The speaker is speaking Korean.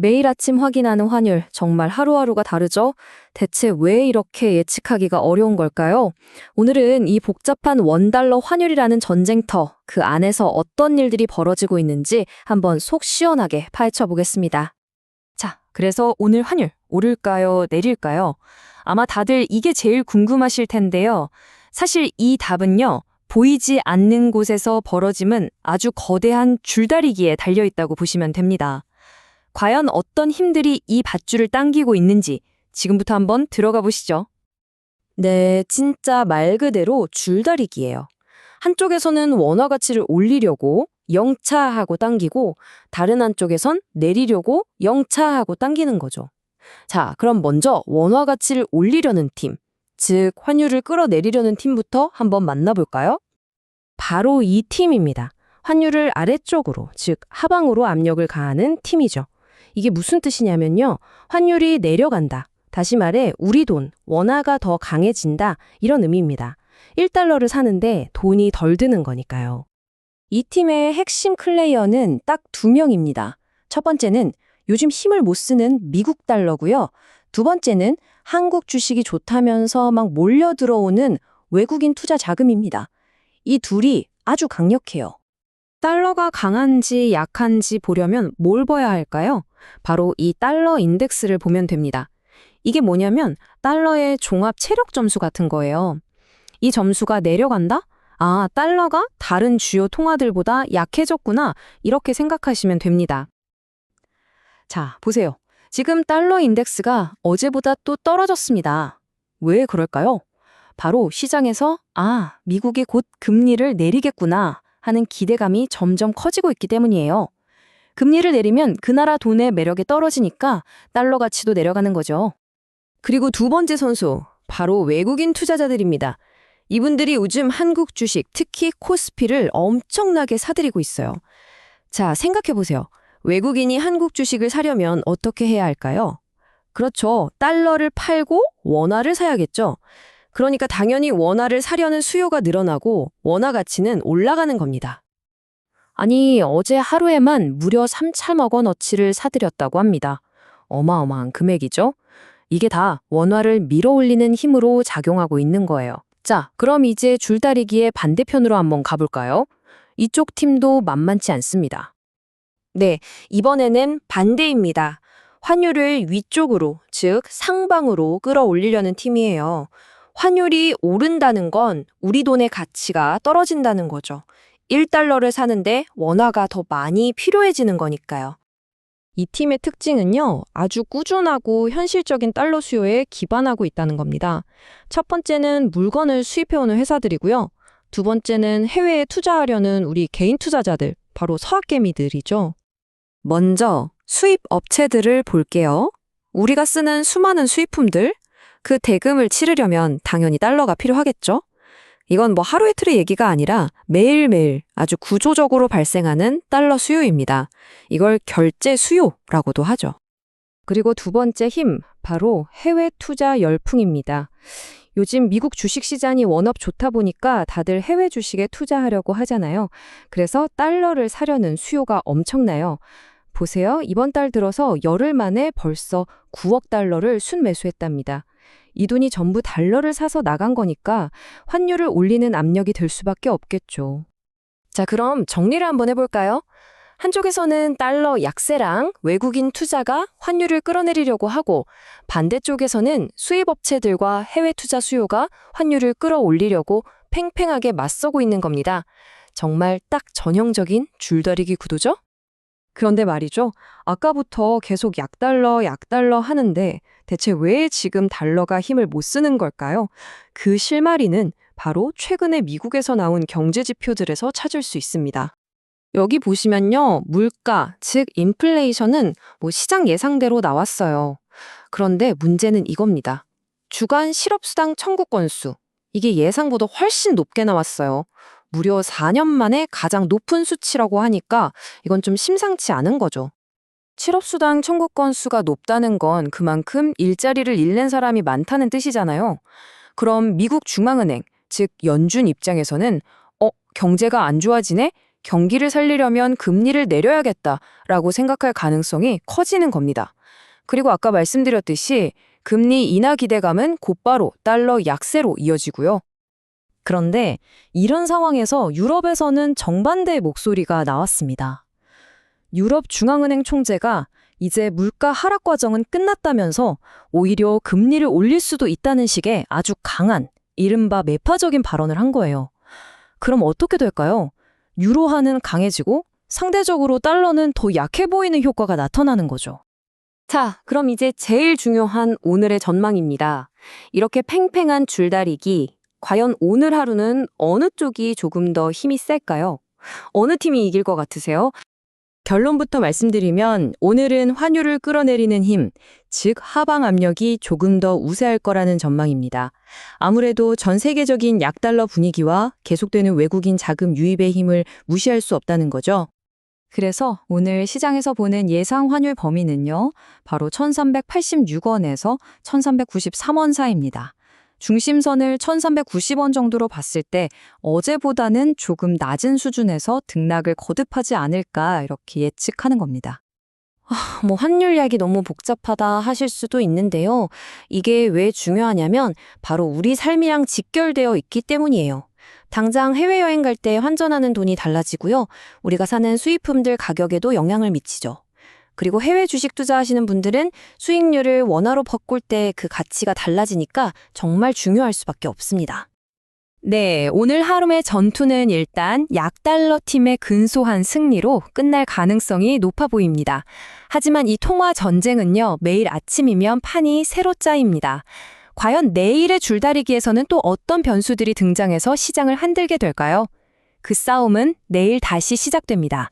매일 아침 확인하는 환율 정말 하루하루가 다르죠? 대체 왜 이렇게 예측하기가 어려운 걸까요? 오늘은 이 복잡한 원달러 환율이라는 전쟁터 그 안에서 어떤 일들이 벌어지고 있는지 한번 속 시원하게 파헤쳐 보겠습니다. 자, 그래서 오늘 환율 오를까요, 내릴까요? 아마 다들 이게 제일 궁금하실 텐데요. 사실 이 답은요. 보이지 않는 곳에서 벌어짐은 아주 거대한 줄다리기에 달려 있다고 보시면 됩니다. 과연 어떤 힘들이 이 밧줄을 당기고 있는지 지금부터 한번 들어가 보시죠. 네, 진짜 말 그대로 줄다리기예요. 한쪽에서는 원화 가치를 올리려고 영차하고 당기고 다른 한쪽에선 내리려고 영차하고 당기는 거죠. 자, 그럼 먼저 원화 가치를 올리려는 팀, 즉 환율을 끌어내리려는 팀부터 한번 만나볼까요? 바로 이 팀입니다. 환율을 아래쪽으로, 즉 하방으로 압력을 가하는 팀이죠. 이게 무슨 뜻이냐면요. 환율이 내려간다. 다시 말해 우리 돈, 원화가 더 강해진다. 이런 의미입니다. 1달러를 사는데 돈이 덜 드는 거니까요. 이 팀의 핵심 플레이어는 딱 두 명입니다. 첫 번째는 요즘 힘을 못 쓰는 미국 달러고요. 두 번째는 한국 주식이 좋다면서 막 몰려 들어오는 외국인 투자 자금입니다. 이 둘이 아주 강력해요. 달러가 강한지 약한지 보려면 뭘 봐야 할까요? 바로 이 달러 인덱스를 보면 됩니다. 이게 뭐냐면 달러의 종합 체력 점수 같은 거예요. 이 점수가 내려간다? 아, 달러가 다른 주요 통화들보다 약해졌구나. 이렇게 생각하시면 됩니다. 자, 보세요. 지금 달러 인덱스가 어제보다 또 떨어졌습니다. 왜 그럴까요? 바로 시장에서 아, 미국이 곧 금리를 내리겠구나 하는 기대감이 점점 커지고 있기 때문이에요. 금리를 내리면 그 나라 돈의 매력이 떨어지니까 달러 가치도 내려가는 거죠. 그리고 두 번째 선수, 바로 외국인 투자자들입니다. 이분들이 요즘 한국 주식, 특히 코스피를 엄청나게 사들이고 있어요. 자, 생각해 보세요. 외국인이 한국 주식을 사려면 어떻게 해야 할까요? 그렇죠. 달러를 팔고 원화를 사야겠죠. 그러니까 당연히 원화를 사려는 수요가 늘어나고 원화 가치는 올라가는 겁니다. 아니, 어제 하루에만 무려 3천억 원어치를 사들였다고 합니다. 어마어마한 금액이죠? 이게 다 원화를 밀어올리는 힘으로 작용하고 있는 거예요. 자, 그럼 이제 줄다리기의 반대편으로 한번 가볼까요? 이쪽 팀도 만만치 않습니다. 네, 이번에는 반대입니다. 환율을 위쪽으로, 즉 상방으로 끌어올리려는 팀이에요. 환율이 오른다는 건 우리 돈의 가치가 떨어진다는 거죠. 1달러를 사는데 원화가 더 많이 필요해지는 거니까요. 이 팀의 특징은요, 아주 꾸준하고 현실적인 달러 수요에 기반하고 있다는 겁니다. 첫 번째는 물건을 수입해오는 회사들이고요. 두 번째는 해외에 투자하려는 우리 개인 투자자들, 바로 서학개미들이죠. 먼저 수입 업체들을 볼게요. 우리가 쓰는 수많은 수입품들, 그 대금을 치르려면 당연히 달러가 필요하겠죠? 이건 뭐 하루 이틀의 얘기가 아니라 매일매일 아주 구조적으로 발생하는 달러 수요입니다. 이걸 결제 수요라고도 하죠. 그리고 두 번째 힘, 바로 해외 투자 열풍입니다. 요즘 미국 주식 시장이 워낙 좋다 보니까 다들 해외 주식에 투자하려고 하잖아요. 그래서 달러를 사려는 수요가 엄청나요. 보세요. 이번 달 들어서 열흘 만에 벌써 9억 달러를 순매수했답니다. 이 돈이 전부 달러를 사서 나간 거니까 환율을 올리는 압력이 될 수밖에 없겠죠. 자, 그럼 정리를 한번 해볼까요? 한쪽에서는 달러 약세랑 외국인 투자가 환율을 끌어내리려고 하고 반대쪽에서는 수입업체들과 해외 투자 수요가 환율을 끌어올리려고 팽팽하게 맞서고 있는 겁니다. 정말 딱 전형적인 줄다리기 구도죠? 그런데 말이죠. 아까부터 계속 약달러, 약달러 하는데 대체 왜 지금 달러가 힘을 못 쓰는 걸까요? 그 실마리는 바로 최근에 미국에서 나온 경제 지표들에서 찾을 수 있습니다. 여기 보시면요. 물가, 즉 인플레이션은 뭐 시장 예상대로 나왔어요. 그런데 문제는 이겁니다. 주간 실업수당 청구 건수. 이게 예상보다 훨씬 높게 나왔어요. 무려 4년 만에 가장 높은 수치라고 하니까 이건 좀 심상치 않은 거죠. 실업수당 청구 건수가 높다는 건 그만큼 일자리를 잃는 사람이 많다는 뜻이잖아요. 그럼 미국 중앙은행, 즉 연준 입장에서는 어, 경제가 안 좋아지네? 경기를 살리려면 금리를 내려야겠다라고 생각할 가능성이 커지는 겁니다. 그리고 아까 말씀드렸듯이 금리 인하 기대감은 곧바로 달러 약세로 이어지고요. 그런데 이런 상황에서 유럽에서는 정반대의 목소리가 나왔습니다. 유럽 중앙은행 총재가 이제 물가 하락 과정은 끝났다면서 오히려 금리를 올릴 수도 있다는 식의 아주 강한 이른바 매파적인 발언을 한 거예요. 그럼 어떻게 될까요? 유로화는 강해지고 상대적으로 달러는 더 약해 보이는 효과가 나타나는 거죠. 자, 그럼 이제 제일 중요한 오늘의 전망입니다. 이렇게 팽팽한 줄다리기, 과연 오늘 하루는 어느 쪽이 조금 더 힘이 셀까요? 어느 팀이 이길 것 같으세요? 결론부터 말씀드리면 오늘은 환율을 끌어내리는 힘, 즉 하방 압력이 조금 더 우세할 거라는 전망입니다. 아무래도 전 세계적인 약달러 분위기와 계속되는 외국인 자금 유입의 힘을 무시할 수 없다는 거죠. 그래서 오늘 시장에서 보는 예상 환율 범위는요, 바로 1386원에서 1393원 사이입니다. 중심선을 1390원 정도로 봤을 때 어제보다는 조금 낮은 수준에서 등락을 거듭하지 않을까 이렇게 예측하는 겁니다. 뭐 환율 이야기 너무 복잡하다 하실 수도 있는데요. 이게 왜 중요하냐면 바로 우리 삶이랑 직결되어 있기 때문이에요. 당장 해외여행 갈 때 환전하는 돈이 달라지고요. 우리가 사는 수입품들 가격에도 영향을 미치죠. 그리고 해외 주식 투자하시는 분들은 수익률을 원화로 바꿀 때 그 가치가 달라지니까 정말 중요할 수밖에 없습니다. 네, 오늘 하루의 전투는 일단 약달러 팀의 근소한 승리로 끝날 가능성이 높아 보입니다. 하지만 이 통화 전쟁은요, 매일 아침이면 판이 새로 짜입니다. 과연 내일의 줄다리기에서는 또 어떤 변수들이 등장해서 시장을 흔들게 될까요? 그 싸움은 내일 다시 시작됩니다.